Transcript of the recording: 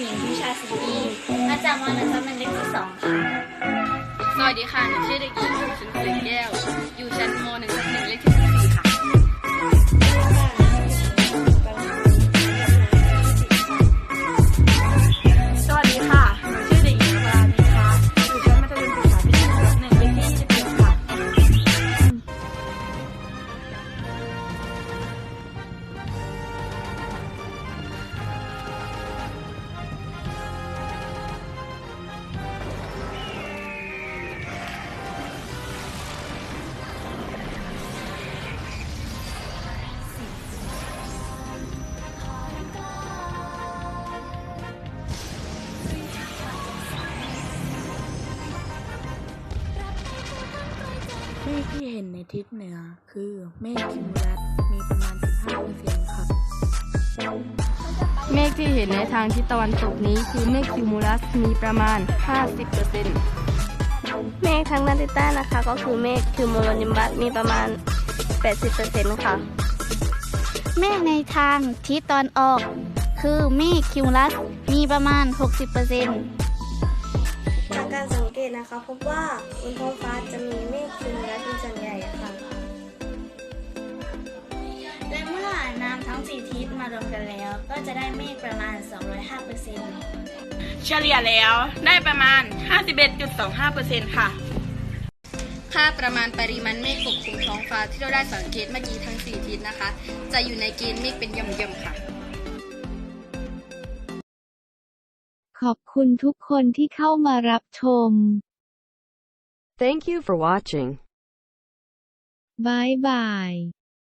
ศรีมาจากมหนึ่งทับหนึ่งเลขที่สองค่ะ สวัสดีค่ะหนูชื่อเด็กหญิงชุนทรแก้ว อยู่ชั้นม .1 ทับหนึ่งเลขที่14 เมฆที่เห็นในทิศเหนือคือเมฆคิมูลัสมีประมาณ 15%ค่ะเมฆที่เห็นในทางทิศตะวันตกนี้คือเมฆคิวมูลัสมีประมาณ 50%เมฆทางด้านทิศใต้นะคะ ก็คือเมฆคิวโมโลนิมบัสมีประมาณ 80%ค่ะ เมฆในทางทิศตอนออก คือเมฆคิวลัสมีประมาณ 60%จากการสังเกตนะคะพบว่าบนท้องฟ้าจะมีเมฆคิวมู งสี่ทิศมารวมกันแล้ว ก็จะได้เมฆประมาณ 205%เฉลี่ยแล้วได้ประมาณ 51.25%ค่ะ ค่าประมาณปริมาณเมฆปกคลุมท้องฟ้าที่เราได้สังเกตเมื่อกี้ทั้ง 4 ทิศนะคะ จะอยู่ในเกณฑ์เมฆเป็นหย่อมๆค่ะ ขอบคุณทุกคนที่เข้ามารับชม Thank you for watching. บายบาย